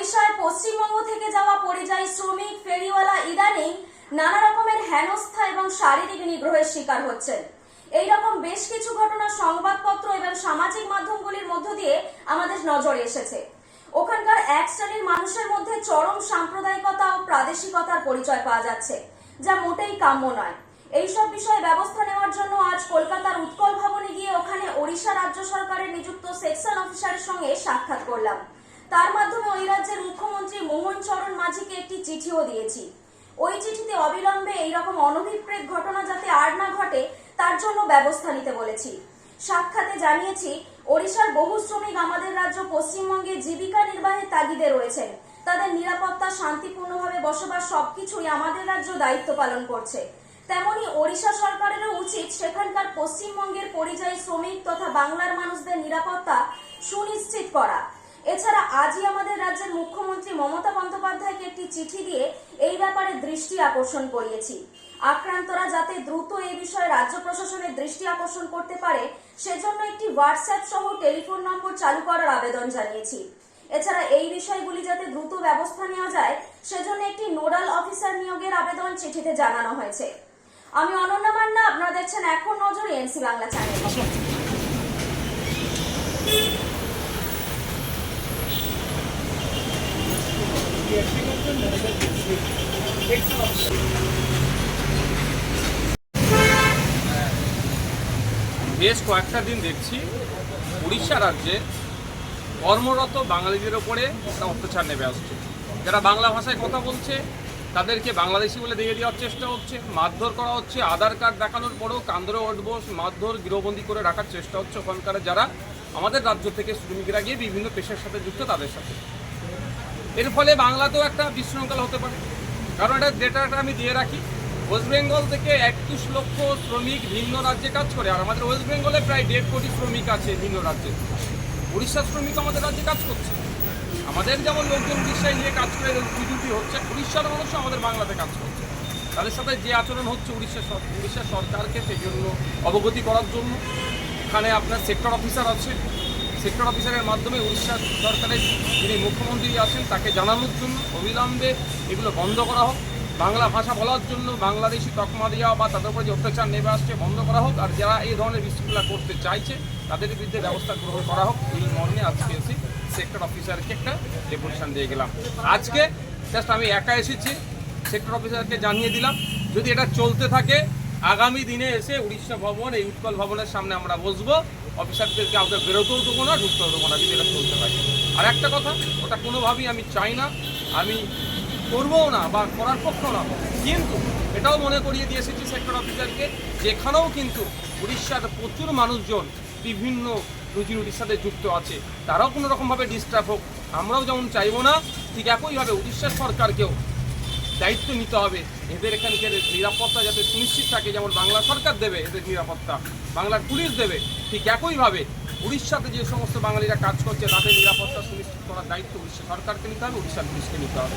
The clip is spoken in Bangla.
পশ্চিমবঙ্গ থেকে যাওয়া পরিযায়ী শ্রমিক, ফেরিওয়ালা, ইদানিং নানা রকমের হেনস্থা এবং শারীরিক নিগ্রহের শিকার হচ্ছেন। এই রকম বেশ কিছু ঘটনা সংবাদপত্র এবং সামাজিক মাধ্যমগুলির মধ্য দিয়ে আমাদের নজরে এসেছে। ওখানকার এক শ্রেণির মানুষের মধ্যে চরম সাম্প্রদায়িকতা ও প্রাদেশিকতার পরিচয় পাওয়া যাচ্ছে, যা মোটেই কাম্য নয়। এইসব বিষয়ে ব্যবস্থা নেওয়ার জন্য আজ কলকাতার উৎকল ভবনে গিয়ে ওখানে ওড়িশা রাজ্য সরকারের নিযুক্ত সেকশন অফিসারের সঙ্গে সাক্ষাৎ করলাম। তার মাধ্যমে ওই রাজ্যের মুখ্যমন্ত্রী মোহন চরণ মাঝিকে একটি চিঠিও দিয়েছি। ওই চিঠিতে অবিলম্বে এইরকম অনভিপ্রেত ঘটনা যাতে আর না ঘটে, তার জন্য ব্যবস্থা নিতে বলেছি। সাক্ষাতে জানিয়েছি, ওড়িশার বহু শ্রমিক আমাদের রাজ্য পশ্চিমবঙ্গে জীবিকা নির্বাহের তাগিদে রয়েছেন। তাদের নিরাপত্তা, শান্তিপূর্ণভাবে বসবাস সবকিছুই আমাদের রাজ্য দায়িত্ব পালন করছে। তেমনি ওড়িশা সরকারেরও উচিত সেখানকার পশ্চিমবঙ্গের পরিযায়ী শ্রমিক তথা বাংলার মানুষদের নিরাপত্তা সুনিশ্চিত করা। এছাড়া আজই আমাদের রাজ্যের মুখ্যমন্ত্রী মমতা বন্দ্যোপাধ্যায়কে একটি চিঠি দিয়ে এই ব্যাপারে দৃষ্টি আকর্ষণ করিয়েছি। আক্রান্তরা যাতে দ্রুত এই বিষয়ে রাজ্য প্রশাসনের দৃষ্টি আকর্ষণ করতে পারে, সেজন্য একটি হোয়াটসঅ্যাপ সহ টেলিফোন নম্বর চালু করার আবেদন জানিয়েছি। এছাড়া এই বিষয়গুলি যাতে দ্রুত ব্যবস্থা নেওয়া যায়, সেজন্য একটি নোডাল অফিসার নিয়োগের আবেদন চিঠিতে জানানো হয়েছে। আমি অনন্যা মান্না, আপনারা দেখছেন এখন নজর এনসি বাংলা চ্যানেল। বেশ কয়েকটা দিন দেখছি উড়িষ্যা রাজ্যে কর্মরত বাঙালিদের ওপরে একটা অত্যাচার নেমে আসছে। যারা বাংলা ভাষায় কথা বলছে, তাদেরকে বাংলাদেশি বলে দিয়ে দেওয়ার চেষ্টা হচ্ছে, মারধর করা হচ্ছে, আধার কার্ড দেখানোর পরেও কান্দরে ওঠবোস মারধর, গৃহবন্দী করে রাখার চেষ্টা হচ্ছে ওখানকার যারা আমাদের রাজ্য থেকে শ্রমিকরা গিয়ে বিভিন্ন পেশার সাথে যুক্ত তাদের সাথে। এর ফলে বাংলাতেও একটা বিশৃঙ্খলা হতে পারে। কারণ এটা ডেটাটা আমি দিয়ে রাখি। ওয়েস্ট বেঙ্গল থেকে একুশ লক্ষ শ্রমিক ভিন্ন রাজ্যে কাজ করে, আর আমাদের ওয়েস্ট বেঙ্গলে প্রায় দেড় কোটি শ্রমিক আছে ভিন্ন রাজ্যে। উড়িষ্যার শ্রমিক আমাদের রাজ্যে কাজ করছে। আমাদের যেমন লোকজন উড়িষ্যায় নিয়ে কাজ করে ডিউটি হচ্ছে, উড়িষ্যার মানুষও আমাদের বাংলাতে কাজ করছে। তাদের সাথে যে আচরণ হচ্ছে উড়িষ্যা উড়িষ্যা সরকারকে সেই জন্য অবগতি করার জন্য। এখানে আপনার সেক্টর অফিসার আছে সেক্টর অফিসারের মাধ্যমে উড়িষ্যা সরকারের যিনি মুখ্যমন্ত্রী আছেন, তাকে জানানোর জন্য অবিলম্বে এগুলো বন্ধ করা হোক। বাংলা ভাষা বলার জন্য বাংলাদেশি তকমা দেওয়া বা তাদের উপরে যে অত্যাচার নেমে আসছে বন্ধ করা হোক, আর যারা এই ধরনের বিশৃঙ্খলা করতে চাইছে, তাদের বিরুদ্ধে ব্যবস্থা গ্রহণ করা হোক। এই মর্মে আজকে এসে সেক্টর অফিসারকে একটা ডেপুটেশন দিয়ে গেলাম। আজকে জাস্ট আমি একা এসেছি সেক্টর অফিসারকে জানিয়ে দিলাম। যদি এটা চলতে থাকে আগামী দিনে এসে উড়িষ্যা ভবন, এই উৎকল ভবনের সামনে আমরা বসবো। অফিসারদেরকে কাউকে বেরোতেও দেবো না, ঢুকতেও দেবো না, যদি এটা চলতে থাকে। আর একটা কথা, ওটা কোনোভাবেই আমি চাই না, আমি করবও না বা করার পক্ষও না। কিন্তু এটাও মনে করিয়ে দিয়ে এসেছি সেক্টর অফিসারকে যেখানেও কিন্তু উড়িষ্যার প্রচুর মানুষজন বিভিন্ন রুজি রুটির সাথে যুক্ত আছে। তারাও কোনো রকমভাবে ডিস্টার্ব হোক, আমরাও যেমন চাইব না, ঠিক একইভাবে উড়িষ্যা সরকারকেও দায়িত্ব নিতে হবে। এদের এখানকার নিরাপত্তা যাতে সুনিশ্চিত থাকে, যেমন বাংলা সরকার দেবে এদের নিরাপত্তা বাংলার পুলিশ দেবে, ঠিক একইভাবে উড়িষ্যাতে যে সমস্ত বাঙালিরা কাজ করছে, তাদের নিরাপত্তা সুনিশ্চিত করার দায়িত্ব উড়িষ্যা সরকারকে নিতে হবে, উড়িষ্যার পুলিশকে নিতে হবে।